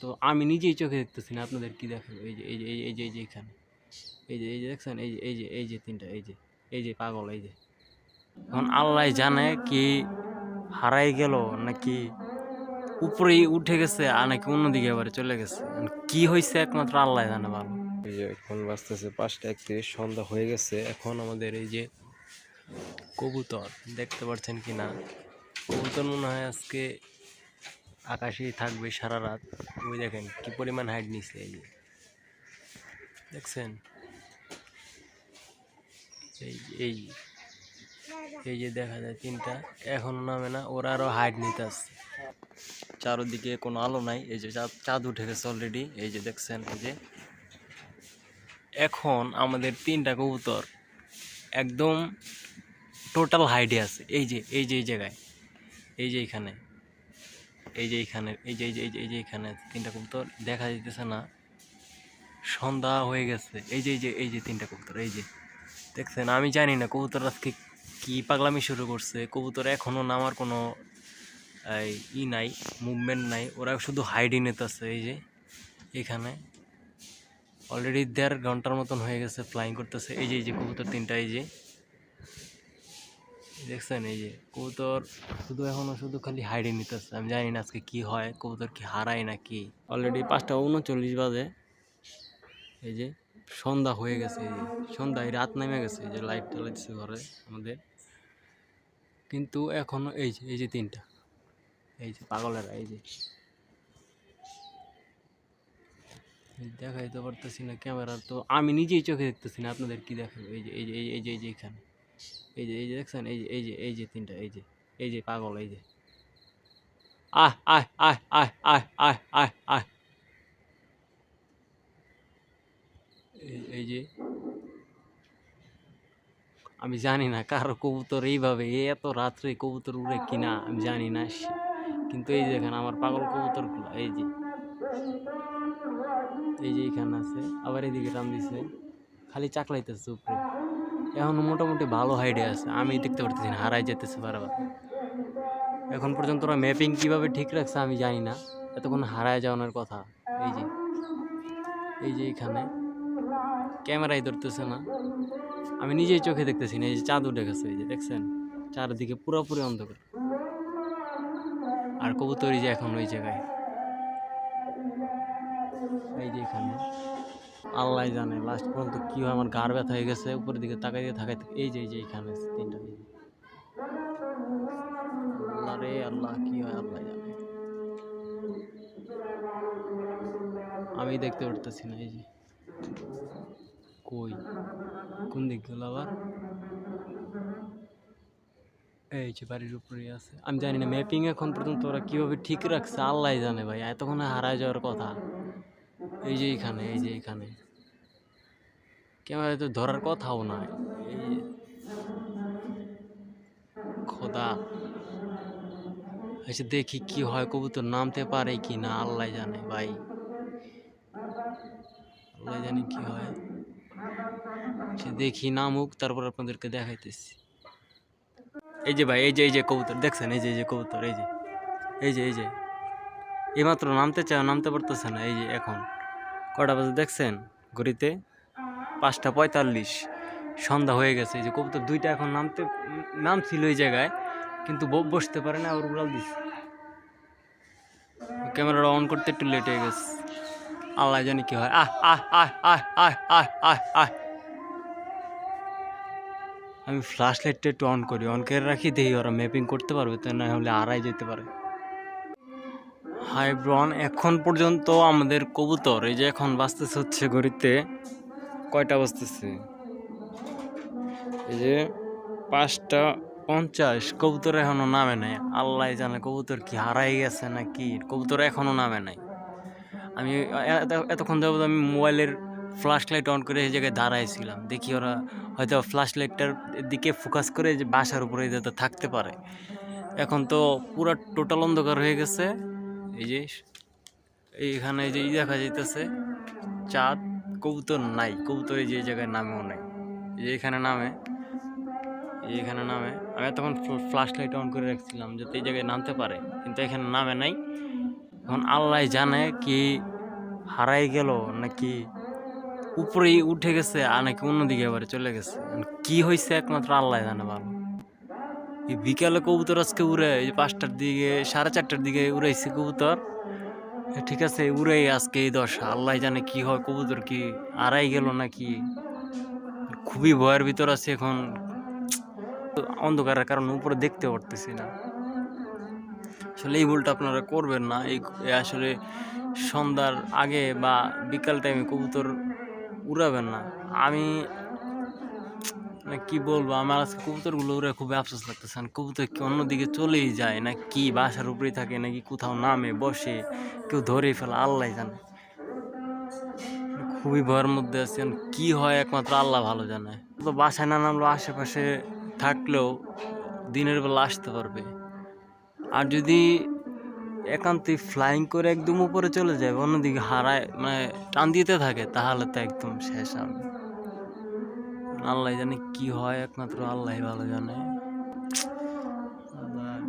তো আমি নিজেই চোখে দেখতেছি না, আপনাদের কি দেখেন এই যে এই যে এই যে এই যে এখানে। এই যে এই যে দেখছেন, এই যে এই যে এই যে তিনটা, এই যে এই যে পাগল, এই যে। এখন আল্লাহ জানে কি হারাই গেল নাকি উপরেই উঠে গেছে আর নাকি অন্যদিকে এবারে চলে গেছে। কি হয়েছে একমাত্র আল্লাহ জানে ভালো। এই যে এখন বাজতেছে পাঁচটা একত্রিশ, সন্ধ্যা হয়ে গেছে। এখন আমাদের এই যে কবুতর, দেখতে পাচ্ছেন কি না কবুতর মনে হয় আজকে আকাশেই থাকবে সারা রাত। ওই দেখেন কি পরিমাণ হাইট নিচ্ছে এই যে। দেখছেন? এই এই এই যে দেখা যায় তিনটা, এখনও নামে না, ওরা আরও হাইট নিতে আসছে চারোদিকে কোনো আলো নাই, এই যে চাঁদ চাঁদ উঠে গেছে অলরেডি এই যে দেখছেন, এই যে। এখন আমাদের তিনটা কবুতর একদম টোটাল হাইটে আছে। এই যে এই যে, এই জায়গায়, এই যে এখানে। এই যে এইখানে এই যে এই যে এই যে এই যে এখানে তিনটা কবুতর দেখা যাইতেছে না। সন্ধ্যা হয়ে গেছে। এই যে এই যে এই যে তিনটা কবুতর, এই যে। দেখছেন, আমি জানি না কবুতর আজকে কি পাগলামি শুরু করছে। কবুতর এখনও নামার কোনো ই নাই মুভমেন্ট নাই। ওরা শুধু হাইডিং নিতেছে এই যে, এখানে। অলরেডি দেড় ঘণ্টার মতন হয়ে গেছে ফ্লাইং করতেছে। এই যে এই যে কবুতর তিনটা, এই যে। দেখছেন, এই যে কবুতর শুধু এখনও শুধু খালি হাইডে নিতেছে। আমি জানি না আজকে কি হয়, কবুতর কি হারায় না কি অলরেডি পাঁচটা উনচল্লিশ বাজে। এই যে সন্ধ্যা হয়ে গেছে, এই যে সন্ধ্যা এই রাত নেমে গেছে, এই যে লাইট জ্বালাইতেছে ঘরে আমাদের। কিন্তু এখনও এই যে এই যে তিনটা। এই যে পাগলেরা, এই যে। দেখাইতে পারতেছি না ক্যামেরা তো আমি নিজেই চোখে দেখতেছি না, আপনাদের কি দেখাবো? এই যে এই যে এই যে এই যে এই যে এই যে দেখছেন? এই যে এই যে এই যে তিনটা, এই যে এই যে পাগল, এই যে। আহ আহ আহ আহ আহ আহ আহ আহ। এই যে। আমি জানি না কারও কবুতর এইভাবে এই এত রাত্রে কবুতর উড়ে কিনা, আমি জানি না। কিন্তু এই যে দেখেন আমার পাগল কবুতরগুলো, এই যে। এই যে এখানে আছে, আবার এদিকে টান দিছে। খালি চাকলাইতেছে উপরে। এখন মোটামুটি ভালো হাইডে আছে। আমি দেখতে পারতেছি না হারাই যেতেছে বারবার। এখন পর্যন্ত ওরা ম্যাপিং কীভাবে ঠিক রাখছে আমি জানি না। এতক্ষণ হারায় যাওয়ানোর কথা। এই যে এই যে এখানে। ক্যামেরাই ধরতেছে না। আমি নিজেই চোখে দেখতেছি না, এই যে চাঁদ উঠে গেছে, এই যে দেখছেন? চারদিকে পুরোপুরি অন্ধকার। আর কবুতর যে এখন ওই জায়গায়। এই যে এখানে। আল্লাহ জানে লাস্ট পর্যন্ত কি হয়, আমার গার ব্যথা হয়ে গেছে, উপরের দিকে তাকাই দিয়ে থাকাই এই যে এই যে এখানে তিনটা আল্লাহ রে, আল্লাহ, কি হয়, আল্লাহ জানে। আমি দেখতে পারতেছি না, এই যে। কই? কোন দিক গেল আবার? এই যে, বাড়ির উপরে আছে। আমি জানি না ম্যাপিং এখন পর্যন্ত ওরা কীভাবে ঠিক রাখছে আল্লাহ জানে ভাই, এতক্ষণে হারায় যাওয়ার কথা। এই যে এখানে এই যে এখানে ক্যামেরায় তো ধরার কথাও না এই খোদা। এসে দেখি কি হয়, কবুতর নামতে পারে কি না, আল্লাহ জানে ভাই। আল্লাহ জানে কি হয়। সে দেখি নামুক, তারপর আপনাদেরকে দেখাইতেছি। এই যে ভাই, এই যে এই যে কবুতর, দেখছেন? এই যে এই যে কবুতর, এই যে এই যে এই যে। এইমাত্র নামতে চায়, নামতে পারতেছে না, এই যে এখন। কটা বাজে দেখছেন? ঘড়িতে পাঁচটা পঁয়তাল্লিশ। সন্ধ্যা হয়ে গেছে। যে কবুতর দুইটা এখন নামতে, নামছিল ওই জায়গায়, কিন্তু বসতে পারে না, ওর উড়াল দিস ক্যামেরাটা অন করতে একটু লেট হয়ে গেছে। আল্লাহ জানি কি হয়। আহ আহ আহ আহ আহ আহ আহ আহ। আমি ফ্ল্যাশ লাইটটা একটু অন করি। অন করে রাখি, দেখি ওরা ম্যাপিং করতে পারবে তো না হলে আড়াই যেতে পারে। হাই ব্রন, এখন পর্যন্ত আমাদের কবুতর, এই যে এখন বাঁচতেছে হচ্ছে ঘড়িতে, কয়টা বাজতেছে এই যে পাঁচটা পঞ্চাশ, কবুতর এখনও নামে নাই। আল্লাহ জানে কবুতর কি হারাই গেছে না কি কবুতর এখনও নামে নাই। আমি এত- এতক্ষণ যাবত আমি মোবাইলের ফ্ল্যাশ লাইট অন করে এই জায়গায় দাঁড়াইছিলাম। দেখি ওরা হয়তো ফ্ল্যাশ লাইটটার দিকে ফোকাস করে যে বাসার উপরে যাতে থাকতে পারে। এখন তো পুরো টোটাল অন্ধকার হয়ে গেছে। এই যে, এইখানে এই যে দেখা যাইতেছে, চাঁদ, কবুতর নাই। কবুতর এই যে জায়গায় নামেও নাই। যে এখানে নামে এখানে নামে। আমি তখন ফ্ল্যাশ লাইট অন করে রাখছিলাম যাতে এই জায়গায় নামতে পারে, কিন্তু এখানে নামে নাই। এখন আল্লাহ জানে কি হারাই গেল নাকি উপরেই উঠে গেছে আর নাকি অন্যদিকে এবারে চলে গেছে। কি হয়েছে একমাত্র আল্লাহ জানে ভালো। বিকালে কবুতর আজকে উড়ে, এই পাঁচটার দিকে, সাড়ে চারটার দিকে উড়াইছে কবুতর। ঠিক আছে, উড়েই আজকে এই দশ। আল্লাহ জানে কি হয়, কবুতর কি আড়াই গেল নাকি? খুবই ভয়ের ভিতর আছে এখন। অন্ধকারের কারণে উপরে দেখতে পারতেছি না। আসলে এই ভুলটা আপনারা করবেন না। এই আসলে সন্ধ্যার আগে বা বিকাল টাইমে কবুতর উড়াবেন না। আমি মানে কি বলব? আমার আজকে কবুতরগুলো উড়ে খুব আফসোস লাগতেছে। কবুতর কি অন্যদিকে চলেই যায়? না কি বাসার উপরেই থাকে? নাকি কোথাও নামে, বসে, কেউ ধরে ফেলে? আল্লাহ জানে। খুবই ভয়ের মধ্যে আছি। কি হয় একমাত্র আল্লাহ ভালো জানে। তো বাসায় না নামলো আশেপাশে থাকলেও দিনের বেলা আসতে পারবে। আর যদি একান্তই ফ্লাইং করে একদম উপরে চলে যায়, অন্যদিকে হারায় মানে টান দিতে থাকে, তাহলে তো একদম শেষ আমি। আল্লাহ জানে কি হয়, একমাত্র আল্লাহ ভালো জানে।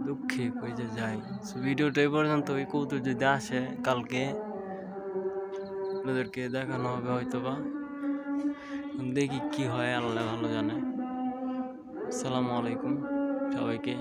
দুঃখে কই যে যাই ভিডিওটা এই পর্যন্ত ওই কৌতুক যদি আসে কালকে, আপনাদেরকে দেখানো হবে হয়তো বা দেখি কি হয়, আল্লাহ ভালো জানে। আসসালামু আলাইকুম সবাইকে।